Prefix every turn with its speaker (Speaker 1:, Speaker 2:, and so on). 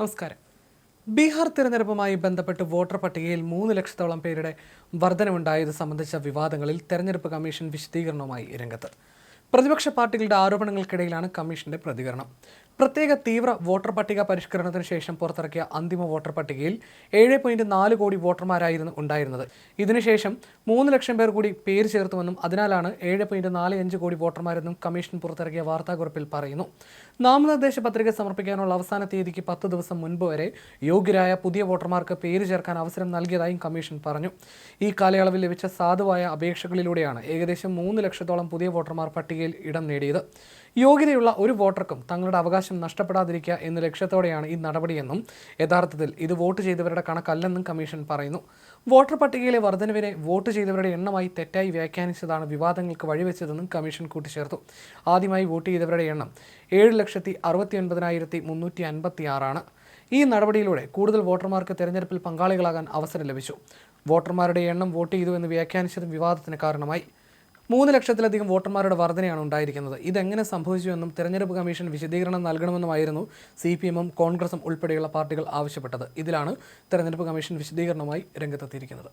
Speaker 1: നമസ്കാരം. ബീഹാർ തിരഞ്ഞെടുപ്പുമായി ബന്ധപ്പെട്ട് വോട്ടർ പട്ടികയിൽ മൂന്ന് ലക്ഷത്തോളം പേരുടെ വർധനമുണ്ടായത് സംബന്ധിച്ച വിവാദങ്ങളിൽ തെരഞ്ഞെടുപ്പ് കമ്മീഷൻ വിശദീകരണവുമായി രംഗത്ത്. പ്രതിപക്ഷ പാർട്ടികളുടെ ആരോപണങ്ങൾക്കിടയിലാണ് കമ്മീഷന്റെ പ്രതികരണം. പ്രത്യേക തീവ്ര വോട്ടർ പട്ടിക പരിഷ്കരണത്തിന് ശേഷം പുറത്തിറക്കിയ അന്തിമ വോട്ടർ പട്ടികയിൽ ഏഴ് പോയിന്റ് നാല് കോടി വോട്ടർമാരായിരുന്നു ഉണ്ടായിരുന്നത്. ഇതിനുശേഷം മൂന്ന് ലക്ഷം പേർ കൂടി പേര് ചേർത്തുവെന്നും അതിനാലാണ് ഏഴ് പോയിന്റ് നാല് അഞ്ച് കോടി വോട്ടർമാരെന്നും കമ്മീഷൻ പുറത്തിറക്കിയ വാർത്താക്കുറിപ്പിൽ പറയുന്നു. നാമനിർദ്ദേശ പത്രിക സമർപ്പിക്കാനുള്ള അവസാന തീയതിക്ക് പത്ത് ദിവസം മുൻപ് വരെ യോഗ്യരായ പുതിയ വോട്ടർമാർക്ക് പേര് ചേർക്കാൻ അവസരം നൽകിയതായും കമ്മീഷൻ പറഞ്ഞു. ഈ കാലയളവിൽ ലഭിച്ച സാധുവായ അപേക്ഷകളിലൂടെയാണ് ഏകദേശം മൂന്ന് ലക്ഷത്തോളം പുതിയ വോട്ടർമാർ പട്ടികയിൽ ഇടം നേടിയത്. യോഗ്യതയുള്ള ഒരു വോട്ടർക്കും തങ്ങളുടെ അവകാശം നഷ്ടപ്പെടാതിരിക്കുക എന്ന ലക്ഷ്യത്തോടെയാണ് ഈ നടപടിയെന്നും യഥാർത്ഥത്തിൽ ഇത് വോട്ട് ചെയ്തവരുടെ കണക്കല്ലെന്നും കമ്മീഷൻ പറയുന്നു. വോട്ടർ പട്ടികയിലെ വർധനവിനെ വോട്ട് ചെയ്തവരുടെ എണ്ണമായി തെറ്റായി വ്യാഖ്യാനിച്ചതാണ് വിവാദങ്ങൾക്ക് വഴിവെച്ചതെന്നും കമ്മീഷൻ കൂട്ടിച്ചേർത്തു. ആദ്യമായി വോട്ട് ചെയ്തവരുടെ എണ്ണം ഏഴ് ലക്ഷത്തി അറുപത്തി ഒൻപതിനായിരത്തി മുന്നൂറ്റി അൻപത്തി ആറാണ് ഈ നടപടിയിലൂടെ കൂടുതൽ വോട്ടർമാർക്ക് തെരഞ്ഞെടുപ്പിൽ പങ്കാളികളാകാൻ അവസരം ലഭിച്ചു. വോട്ടർമാരുടെ എണ്ണം വോട്ട് ചെയ്തു എന്ന് വ്യാഖ്യാനിച്ചതും വിവാദത്തിന് കാരണമായി. മൂന്ന് ലക്ഷത്തിലധികം വോട്ടർമാരുടെ വർധനയാണ് ഉണ്ടായിരിക്കുന്നത്. ഇതെങ്ങനെ സംഭവിച്ചുവെന്നും തെരഞ്ഞെടുപ്പ് കമ്മീഷൻ വിശദീകരണം നൽകണമെന്നുമായിരുന്നു സി പി എമ്മും കോൺഗ്രസും ഉൾപ്പെടെയുള്ള പാർട്ടികൾ ആവശ്യപ്പെട്ടത്. ഇതിലാണ് തെരഞ്ഞെടുപ്പ് കമ്മീഷൻ വിശദീകരണവുമായി രംഗത്തെത്തിയിരിക്കുന്നത്.